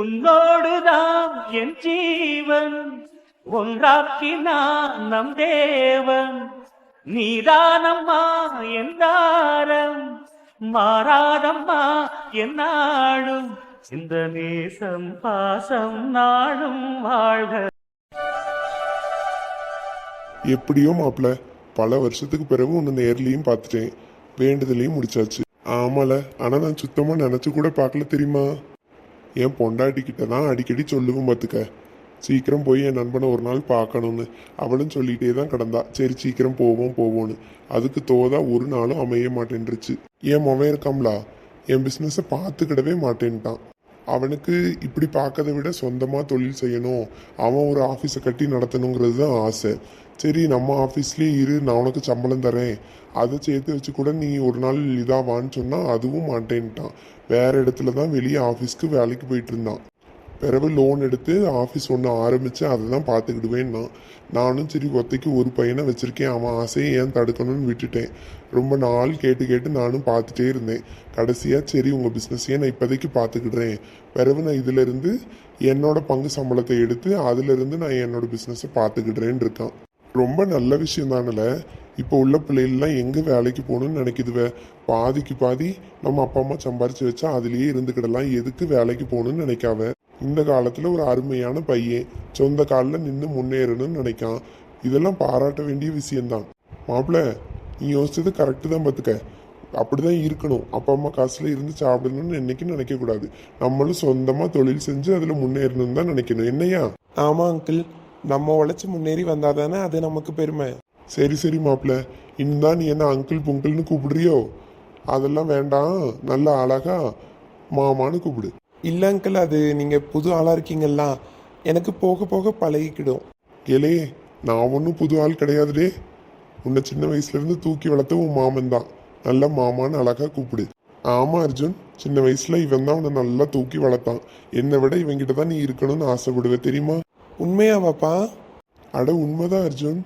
உன்னோடுதான் என் ஜீவன். ஒன்றாக்கினான் நம் தேவன். நீதானம்மா என் தாரம். மாறாதம்மா என் இந்த நேசம் பாசம் நாடும் வாழ்க. எப்படியோ மாப்பிள்ள பல வருஷத்துக்கு பிறகு உன்னை நேர்லையும் பார்த்துட்டேன். வேண்டுதலையும் முடிச்சாச்சு. ஆமால ஆனா நான் சுத்தமா நினைச்சு கூட பார்க்கல தெரியுமா? என் பொண்டாட்டிக்கிட்ட தான் அடிக்கடி சொல்லுவேன் பார்த்துக்க சீக்கிரம் போய் என் நண்பனை ஒரு நாள் பார்க்கணும்னு. அவளும் சொல்லிகிட்டே தான் கிடந்தா. சரி சீக்கிரம் போவோம் போவோன்னு அதுக்கு தோதா ஒரு நாளும் அமைய மாட்டேன்ருச்சு என் மொவன் இருக்காம்லா? என் பிஸ்னஸை பார்த்துக்கிடவே மாட்டேன்ட்டான். அவனுக்கு இப்படி பார்க்கறத விட சொந்தமாக தொழில் செய்யணும். அவன் ஒரு ஆஃபீஸை கட்டி நடத்தணுங்கிறது தான் ஆசை. சரி நம்ம ஆஃபீஸ்லேயே இரு நான் உனக்கு சம்பளம் தரேன். அதை சேர்த்து வச்சு கூட நீ ஒரு நாள் இதாவான்னு சொன்னால் அதுவும் மாட்டேன்ட்டான். வேற இடத்துல தான் வெளியே ஆஃபீஸ்க்கு வேலைக்கு போயிட்டு இருந்தான் பிறகு லோன் எடுத்து ஆஃபீஸ் ஒன்று ஆரம்பித்து அதை தான் பார்த்துக்கிடுவேன்னா நானும் சரி ஒத்தைக்கு ஒரு பையனை வச்சுருக்கேன். அவன் ஆசையை ஏன் தடுக்கணும்னு விட்டுட்டேன். ரொம்ப நாள் கேட்டு கேட்டு நானும் பார்த்துட்டே இருந்தேன். கடைசியாக சரி உங்கள் பிஸ்னஸையே நான் இப்போதைக்கு பார்த்துக்கிடுறேன். பிறகு நான் இதிலிருந்து என்னோடய பங்கு சம்பளத்தை எடுத்து அதிலிருந்து நான் என்னோடய பிஸ்னஸை பார்த்துக்கிடுறேன்னு இருக்கான். ரொம்ப நல்ல விஷயம் தானல? இப்போ உள்ள பிள்ளைகள்லாம் எங்கே வேலைக்கு போகணும்னு நினைக்குதுவ? பாதிக்கு பாதி நம்ம அப்பா அம்மா சம்பாரிச்சு வச்சா அதுலேயே இருந்துக்கிடலாம் எதுக்கு வேலைக்கு போகணும்னு நினைக்காவ? இந்த காலத்தில் ஒரு அருமையான பையன் சொந்த காலில் நின்று முன்னேறணும்னு நினைக்கான். இதெல்லாம் பாராட்ட வேண்டிய விஷயம்தான். மாப்பிள்ள நீ யோசிச்சது கரெக்டு தான் பார்த்துக்க அப்படிதான் இருக்கணும். அப்பா அம்மா காசுல இருந்து சாப்பிடணும்னு என்னைக்கும் நினைக்க கூடாது நம்மளும் சொந்தமா தொழில் செஞ்சு அதுல முன்னேறணும்னு தான் நினைக்கணும். என்னையா ஆமா அங்கிள் நம்ம உழைச்சி முன்னேறி வந்தால் தானே அது நமக்கு பெருமை. சரி சரி மாப்பிள்ள இன்னும் நீ என்ன அங்கிள் புங்கிள்னு கூப்பிடுறியோ? அதெல்லாம் வேண்டாம். நல்ல அழகா மாமான்னு கூப்பிடு. இல்லை அங்கிள் அது நீங்கள் புது ஆளாக இருக்கீங்கல்ல. எனக்கு போக போக பழகிக்கிடும். ஏலே நான் ஒன்றும் புது ஆள் கிடையாதுடே. உன்னை சின்ன வயசுல இருந்து தூக்கி வளர்த்த உன் மாமன் தான். நல்ல மாமான்னு அழகா கூப்பிடு. ஆமா அர்ஜுன் சின்ன வயசில் இவன் தான் உன்னை நல்லா தூக்கி வளர்த்தான். என்னை விட இவங்கிட்ட தான் நீ இருக்கணும்னு ஆசைப்படுவ தெரியுமா? உண்மையாவாப்பா அட உண்மைதான் அர்ஜுன்.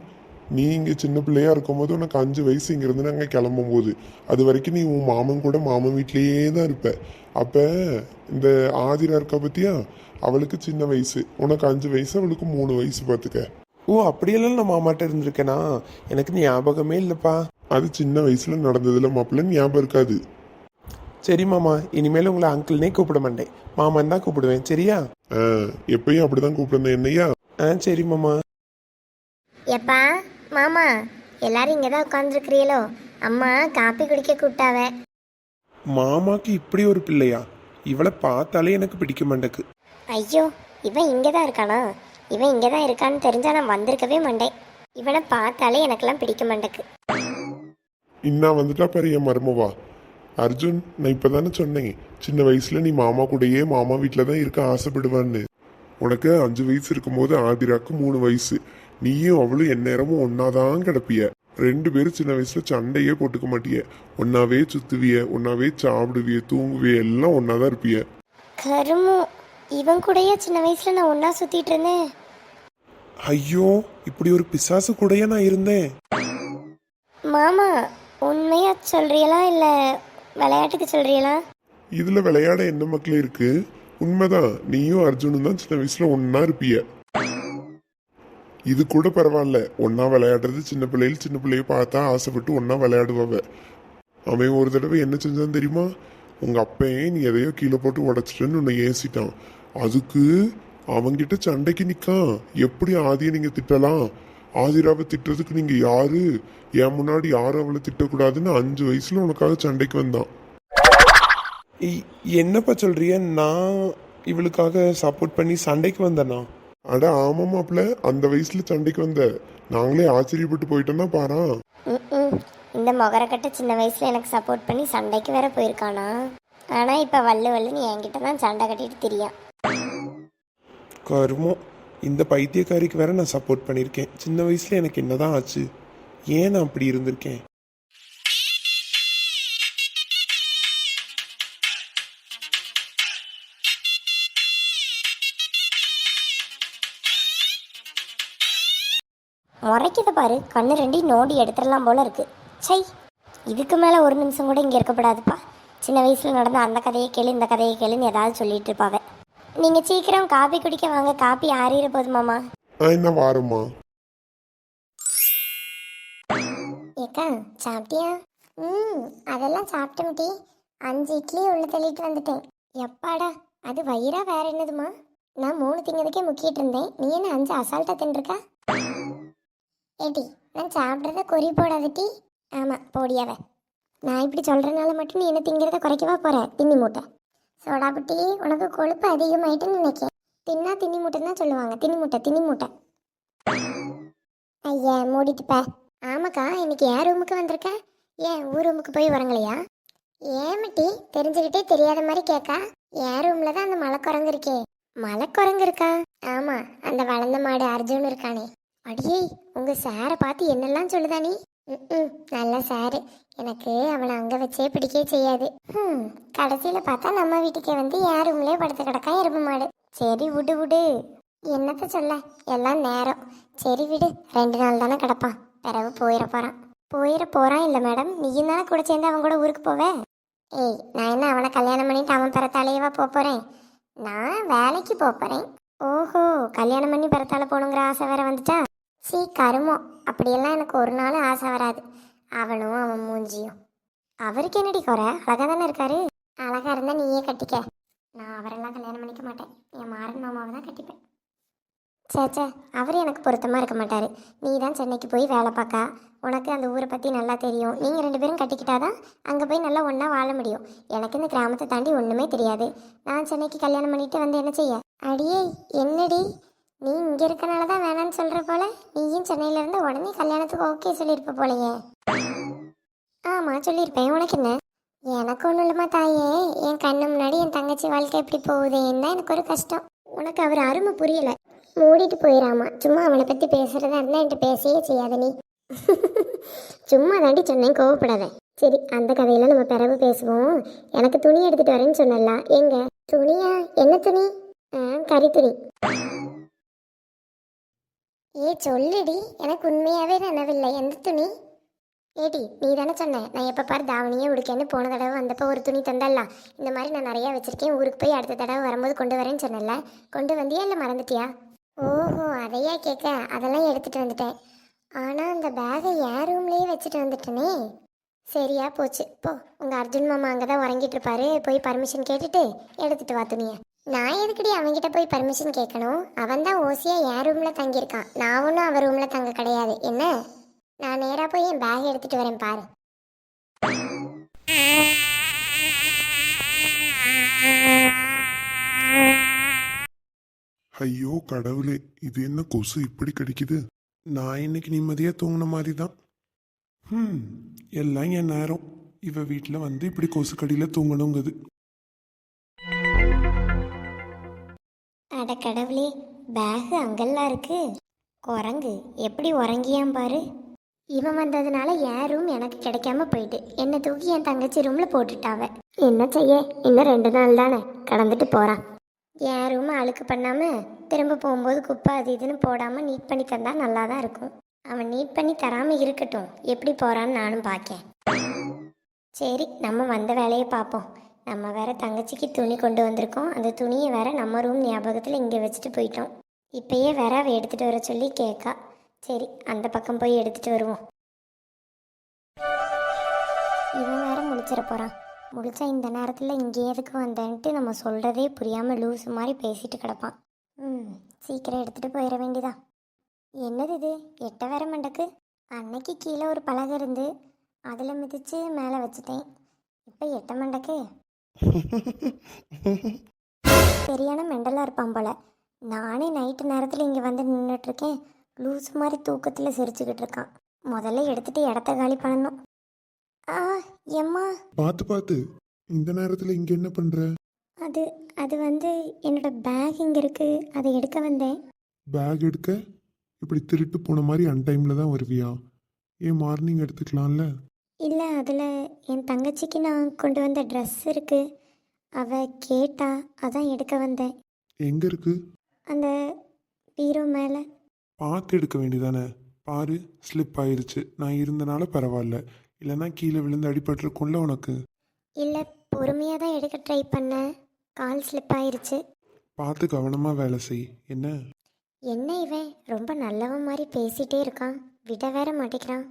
நீ இங்க சின்ன பிள்ளையா இருக்கும்போது உனக்கு அஞ்சு வயசு இங்கிருந்து நாங்க கிளம்பும் போது அது வரைக்கும் நீ உன் மாமன் கூட மாமன் வீட்லயே தான் இருப்ப. அப்ப இந்த ஆதிரா இருக்கா பத்தியா? அவளுக்கு சின்ன வயசு. உனக்கு அஞ்சு வயசு அவளுக்கு மூணு வயசு பார்த்துக்க ஓ அப்படியெல்லாம் நான் மாமாட்ட இருந்திருக்கேனா? எனக்கு ஞாபகமே இல்லப்பா. அது சின்ன வயசுல நடந்ததுல மாப்பிள்ள ஞாபகம் இருக்காது. சரி மாமா. இனிமேல் உங்களை அங்கிள்னே கூப்பிட மாட்டேன். மாமன் தான் கூப்பிடுவேன். சரியா? எப்பயும் அப்படிதான் கூப்பிடுறேன் என்னையா? ஆ சரி மாமா. எப்பா மாமா எல்லாரும் இங்கே தான் உட்காந்துருக்கிறீங்களோ அம்மா காப்பி குடிக்க கூப்பிட்டாவ. மாமாக்கு இப்படி ஒரு பிள்ளையா? இவளை பார்த்தாலே எனக்கு பிடிக்க மாட்டேக்கு. ஐயோ இவன் இங்கே தான் இருக்கானா? இவன் இங்கே தான் இருக்கான்னு தெரிஞ்சா நான் வந்திருக்கவே மாட்டேன். இவனை பார்த்தாலே எனக்கெல்லாம் பிடிக்க மாட்டேக்கு. இன்னா வந்துட்டா பாரு என் மருமவா. அர்ஜுன் நான் இப்பதானே சொன்னேன். சின்ன வயசுல நீ மாமா கூடயே மாமா வீட்டில தான் இருக்க ஆசைப்படுவான்னு. உனக்கு அஞ்சு வயசு இருக்கும்போது ஆதிராக்கு மூணு வயசு. நீயும் அவளும் எந்நேரமும் ஒன்னாதான் கிடப்பிய. ரெண்டு பேரும் சின்ன வயசுல சண்டையே போட்டுக்க மாட்டிய. ஒன்னாவே சுத்துவிய ஒன்னாவே சாப்பிடுவிய தூங்குவிய எல்லாம் ஒன்னாதான் இருப்பிய. கருமு இவன் கூடயே சின்ன வயசுல நான் ஒன்றா சுற்றிட்டு இருந்தேன். ஐயோ இப்படி ஒரு பிசாசு கூடயே நான் இருந்தேன். மாமா உண்மையா சொல்றீங்களா இல்லை விளையாட்டுக்கு சொல்றீங்களா? இதுல விளையாட என்ன மக்கள் இருக்கு? உண்மைதான். நீயும் அர்ஜுனும் தான் சின்ன வயசுல ஒன்னா இருப்பிய. இது கூட பரவாயில்ல. ஒன்னா விளையாடுறது சின்ன பிள்ளைகள் சின்ன பிள்ளைய பார்த்தா ஆசைப்பட்டு ஒன்னா விளையாடுவவ. அவன் ஒரு தடவை என்ன செஞ்சான் தெரியுமா? உங்க அப்பையே நீ எதையோ கீழே போட்டு உடைச்சிட்டேன்னு உன்னை ஏசிட்டான். அதுக்கு அவங்கிட்ட சண்டைக்கு நிற்கான் எப்படி ஆதியை நீங்க திட்டலாம்? ஆதிராவை திட்டுறதுக்கு நீங்க யாரு? என் முன்னாடி யாரும் அவளை திட்டக்கூடாதுன்னு அஞ்சு வயசுல உனக்காக சண்டைக்கு வந்தான் இ- என்னப்பா சொல்றிய? நான் இவளுக்காக சப்போர்ட் பண்ணி சண்டைக்கு வந்தேனா? அட ஆமா மாப்ள அந்த வயசுல சண்டைக்கு வந்த. நாங்களே ஆச்சரியப்பட்டு போயிட்டோம்னா பாரா. இந்த மொகரக்கட்ட சின்ன வயசுல எனக்கு சப்போர்ட் பண்ணி சண்டைக்கு வேற போயிருக்கானா? ஆனா இப்ப வள்ளு வள்ளுன்னு என்கிட்ட தான் சண்டை கட்டிட்டு திரியான் கருமம். இந்த பைத்தியக்காரிக்கு வேற நான் சப்போர்ட் பண்ணியிருக்கேன். சின்ன வயசுல எனக்கு என்னதான் ஆச்சு? ஏன் நான் அப்படி இருந்திருக்கேன்? முறைக்குத பாரு. கண்ணு ரெண்டையும் நோண்டி எடுத்துடலாம் போல இருக்கு. சை இதுக்கு மேல ஒரு நிமிஷம் கூட இங்க இருக்கப்படாதுப்பா. சின்ன வயசுல நடந்த அந்த கதையை கேளு இந்த கதையை கேளுன்னு ஏதாவது சொல்லிட்டு இருப்பாவே. நீங்கள் சீக்கிரம் காபி குடிக்க வாங்க. காபி ஆறிட போதுமாமா ஆ என்ன வாரம்மா. ஏக்கா சாப்பிட்டியா? ம் அதெல்லாம் சாப்பிட்டேன் டி. அஞ்சு இட்லி உள்ள தள்ளிட்டு வந்துட்டேன். எப்பாடா அது வயிறா வேற என்னதுமா? நான் மூணு திங்கிறதுக்கே முக்கிட்டு இருந்தேன். நீ என்ன அஞ்சு அசால்ட்டா தின்றுருக்கா ஏடி நான் சாப்பிட்றத கொறி போடாத டி. ஆமாம் போடியாவ நான் இப்படி சொல்கிறனால மட்டும் நீ என்ன திங்கிறத குறைக்கவா போற? தின்னி மூட்டை. சோடாபுட்டி உனக்கு கொழுப்பு அதிகமாயிட்டுன்னு நினைக்கிறேன். தின்னா தின்னி மூட்டைன்னு தான் சொல்லுவாங்க. தின்னி மூட்டை தின்னி மூட்டை ஐயா மூடிட்டுப்பா. ஆமாக்கா இன்னைக்கு என் ரூமுக்கு வந்திருக்க? ஏன் ஊர் ரூமுக்கு போய் வரங்களையா ஏமட்டி தெரிஞ்சுக்கிட்டே தெரியாத மாதிரி கேட்கா என் ரூம்ல தான் அந்த மலைக்குரங்கு இருக்கே. மலைக்குரங்கு இருக்கா? ஆமா அந்த வளர்ந்த மாடு அர்ஜுன் இருக்கானே. அடியே உங்க சாரை பார்த்து என்னெல்லாம் சொல்லுதா நீ? ம் நல்ல சாரு. எனக்கு அவனை அங்கே வச்சே பிடிக்கவே செய்யாது. ம் கடைசியில் பார்த்தா நம்ம வீட்டுக்கே வந்து என் படுத்து கிடக்கா எருமை மாடு. சரி விடு விடு. என்னத்த சொல்ல? எல்லாம் நேரம். சரி விடு. ரெண்டு நாள் தானே கிடப்பான் பிறகு போயிட போகிறான் போயிட போகிறான் இல்லை மேடம். நீயும் தானே கூட சேர்ந்து அவன் கூட ஊருக்கு போவேன் ஏய் நான் என்ன அவனை கல்யாணம் பண்ணிட்டு அவன் பிறத்தாலேயேவா போக போகிறேன் நான் வேலைக்கு போக ஓஹோ கல்யாணம் பண்ணி பிறத்தால போகணுங்கிற ஆசை வேற வந்துட்டா சீ கருமோ அப்படியெல்லாம் எனக்கு ஒரு நாள் ஆசை வராது. அவனும் அவன் மூஞ்சியும். அவருக்கு என்னடி குறை? அழகாக தானே இருக்காரு? அழகாக இருந்தால் நீயே கட்டிக்க. நான் அவரெல்லாம் கல்யாணம் பண்ணிக்க மாட்டேன். என் மாறன் மாமாவை தான் கட்டிப்பேன். சேச்சே அவர் எனக்கு பொருத்தமாக இருக்க மாட்டார். நீ தான் சென்னைக்கு போய் வேலை பார்க்கா உனக்கு அந்த ஊரை பற்றி நல்லா தெரியும். நீங்கள் ரெண்டு பேரும் கட்டிக்கிட்டாதான் அங்கே போய் நல்லா ஒன்றா வாழ முடியும். எனக்கு இந்த கிராமத்தை தாண்டி ஒன்றுமே தெரியாது. நான் சென்னைக்கு கல்யாணம் பண்ணிட்டு வந்து என்ன செய்ய? அடியே என்னடி? நீ இங்கே இருக்கனால தான் வேணான்னு சொல்கிற போல? நீயும் சென்னையிலேருந்து உடனே கல்யாணத்துக்கு ஓகே சொல்லியிருப்ப போலையே. ஆமாம் சொல்லியிருப்பேன் உனக்கு என்ன? எனக்கு ஒன்றும் இல்லைம்மா தாயே. என் கண்ணு முன்னாடி என் தங்கச்சி வாழ்க்கை எப்படி போகுதேன்னு தான் எனக்கு ஒரு கஷ்டம். உனக்கு அவர் அருமை புரியல. மூடிட்டு போயிடாமா சும்மா அவனை பற்றி பேசுறதா இருந்தால் என்கிட்ட பேசவே செய்யாத நீ. சும்மா தாண்டி சொன்னேன் கோவப்படாத. சரி அந்த கதையில நம்ம பிறகு பேசுவோம். எனக்கு துணி எடுத்துட்டு வரேன்னு சொன்னல எங்க? துணியா? என்ன துணி? ஆ, கறி துணி. ஏ சொல்லுடி. எனக்கு உண்மையாவே நினைவில்லை. எந்த துணி? ஏடி நீ தானே சொன்ன. நான் எப்போ பார் தாவணியே உடுக்கேன்னு போன தடவை வந்தப்போ ஒரு துணி தந்தடலாம் இந்த மாதிரி நான் நிறையா வச்சுருக்கேன். ஊருக்கு போய் அடுத்த தடவை வரும்போது கொண்டு வரேன்னு சொன்னல கொண்டு வந்தியா இல்லை மறந்துட்டியா? ஓஹோ அதையா கேட்க. அதெல்லாம் எடுத்துகிட்டு வந்துட்டேன். ஆனால் அந்த பேகை என் ரூம்லேயே வச்சுட்டு வந்துட்டேனே. சரியா போச்சு. போ உங்கள் அர்ஜுன் மாமா அங்கே தான் உறங்கிட்டு இருப்பாரு. போய் பர்மிஷன் கேட்டுட்டு எடுத்துகிட்டு வா துணியை. நான் எதுக்கடி அவன்கிட்ட போய் பர்மிஷன் கேட்கணும்? அவன் தான் ஓசியாக என் ரூமில் தங்கியிருக்கான். நான் ஒன்றும் அவன் ரூமில் தங்க கிடையாது. என்ன? நான் நேராக போய் என் பேக் எடுத்துட்டு வரேன் பாரு. ஐயோ கடவுளே இது என்ன கொசு? இப்படி கடிக்குது. நான் இன்னைக்கு நிம்மதியாக தூங்கின மாதிரி தான் ம் எல்லாம் என் நேரம். இவ வீட்டில் வந்து இப்படி கொசு கடியில் தூங்கணுங்குது. அட கடவுளே பேகு அங்கெல்லாம் இருக்கு. குரங்கு எப்படி உறங்கியாம் பாரு. இவன் வந்ததுனால என் ரூம் எனக்கு கிடைக்காம போயிட்டு. என்னை தூக்கி என் தங்கச்சி ரூம்ல போட்டுட்டாவ. என்ன செய்ய? இன்னும் ரெண்டு நாள் தானே. கடந்துட்டு போறான். என் ரூம் அழுக்கு பண்ணாம திரும்ப போகும்போது குப்பை அது இதுன்னு போடாம நீட் பண்ணி தந்தா நல்லா தான் இருக்கும். அவன் நீட் பண்ணி தராம இருக்கட்டும். எப்படி போறான்னு நானும் பார்க்கேன் சரி நம்ம வந்த வேலையை பார்ப்போம் நம்ம வேற தங்கச்சிக்கு துணி கொண்டு வந்திருக்கோம். அந்த துணியை வேற நம்ம ரூம் ஞாபகத்தில் இங்கே வச்சுட்டு போயிட்டோம். இப்பயே வேற அவ எடுத்துட்டு வர சொல்லி கேட்கா சரி அந்த பக்கம் போய் எடுத்துட்டு வருவோம். இவன் வேற முடிச்சிட போறான். முடிச்சா இந்த நேரத்தில் இங்கே எதுக்கு வந்தேன்ட்டு நம்ம சொல்றதே புரியாம லூஸ் மாதிரி பேசிட்டு கிடப்பான். ம் சீக்கிரம் எடுத்துட்டு போயிட வேண்டியதா என்னது இது? எட்ட வேற மண்டக்கு? அன்னைக்கு கீழே ஒரு பலகை இருந்து அதில் மிதிச்சு மேலே வச்சுட்டேன். இப்போ எட்ட மண்டக்கு? சரியான மெண்டலாக இருப்பான் போல. நானே நைட்டு நேரத்தில் இங்கே வந்து நின்றுட்டுருக்கேன் லூஸ் மாதிரி தூக்கத்தில் சிரிச்சுக்கிட்டு இருக்கான். முதல்ல எடுத்துட்டு இடத்த காலி பண்ணணும். ஆ எம்மா? பார்த்து பார்த்து. இந்த நேரத்தில் இங்கே என்ன பண்ணுற அது அது வந்து என்னோட பேக் இங்கே இருக்கு. அதை எடுக்க வந்தேன். பேக் எடுக்க? இப்படி திருட்டு போன மாதிரி அன்டைமில் தான் வருவியா? ஏன் மார்னிங் எடுத்துக்கலாம்ல? இல்லை அதில் என் தங்கச்சிக்கு நான் கொண்டு வந்த ட்ரெஸ் இருக்கு. அவ கேட்டா அதான் எடுக்க வந்தேன். எங்கே இருக்கு? அந்த பீரோ மேலே. பார்த்து எடுக்க வேண்டியதானே? பாரு ஸ்லிப் ஆயிருச்சு. நான் இருந்தனால பரவாயில்ல. இல்லைன்னா கீழே விழுந்து அடிபட்டிருக்கும்ல உனக்கு. இல்லை பொறுமையாக தான் எடுக்க ட்ரை பண்ணேன் கால் ஸ்லிப் ஆயிருச்சு. பார்த்து கவனமா வேலை செய். என்ன? என்ன இவன்? ரொம்ப நல்லவன் மாதிரி பேசிட்டே இருக்கான். விட வேற மாட்டேங்கிறான்.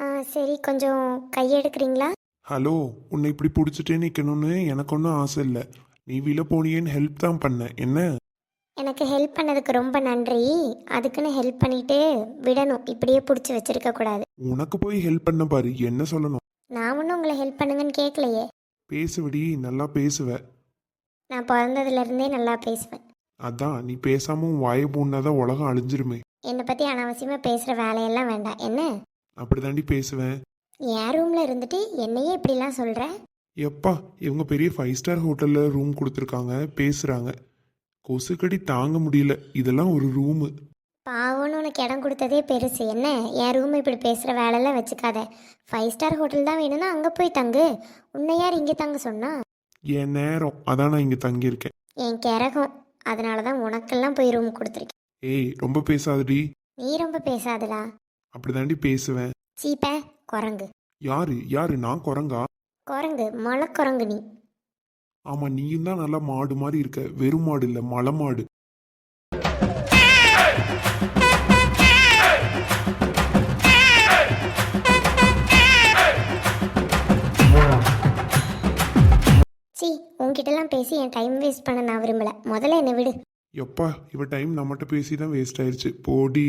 ஆ சரி கொஞ்சம் கையெடுக்கிறீங்களா ஹலோ உன்னை இப்படி பிடிச்சிட்டே நிற்கணும்னு எனக்கு ஒன்றும் ஆசை இல்லை. நீ விழ போனியேன்னு ஹெல்ப் தான் பண்ண. என்ன? எனக்கு ஹெல்ப் பண்ணதுக்கு ரொம்ப நன்றி. அதுக்குன்னு ஹெல்ப் பண்ணிட்டு விடணும். இப்படியே பிடிச்சி வச்சிருக்க கூடாது. உனக்கு போய் ஹெல்ப் பண்ண பாரு. என்ன சொல்லணும்? நான் ஒன்றும் உங்களை ஹெல்ப் பண்ணுங்கன்னு கேட்கலையே பேசுவடி. நல்லா பேசுவ. நான் பிறந்ததுல இருந்தே நல்லா பேசுவேன். அதான் நீ பேசாம உன் வாயை பூண்டாதான் உலகம் அழிஞ்சிருமே. என்னை பற்றி அனாவசியமாக பேசுகிற வேலையெல்லாம் வேண்டாம். என்ன? அப்படிதாண்டி பேசுவேன். என் ரூமில் இருந்துட்டு என்னையே இப்படிலாம் சொல்கிற எப்பா இவங்க பெரிய ஃபைவ் ஸ்டார் ஹோட்டலில் ரூம் கொடுத்துருக்காங்க. பேசுகிறாங்க கொசுக்கடி தாங்க முடியல. இதெல்லாம் ஒரு ரூமு. பாவம்னு உனக்கு இடம் கொடுத்ததே பெருசு. என்ன? என் ரூம் இப்படி பேசுகிற வேலையெல்லாம் வச்சுக்காத. ஃபைவ் ஸ்டார் ஹோட்டல் தான் வேணும்னா அங்கே போய் தங்கு. உன்னை யார் இங்கே தங்க சொன்னா? என் நேரம். அதான் நான் இங்கே தங்கியிருக்கேன். என் கிறகம் அதனால தான் உனக்கெல்லாம் போய் ரூம் கொடுத்துருக்கேன். ஏய் ரொம்ப பேசாதடி. நீ ரொம்ப பேசாதடா. அப்படிதாண்டி பேசுவேன். சீப்ப குரங்கு. யாரு? யாரு? நான் குரங்கா? குரங்கு. மலை குரங்கு நீ. ஆமா நீயும் தான் நல்லா மாடு மாதிரி இருக்க. வெறும் மாடு இல்ல மலை மாடு. சீ உன்கிட்டலாம் பேசி என் டைம் வேஸ்ட் பண்ண நான் விரும்பல. முதல்ல என்னை விடு. எப்பா இவ டைம் நம்மகிட்ட பேசி தான் வேஸ்ட் ஆயிருச்சு. போடி.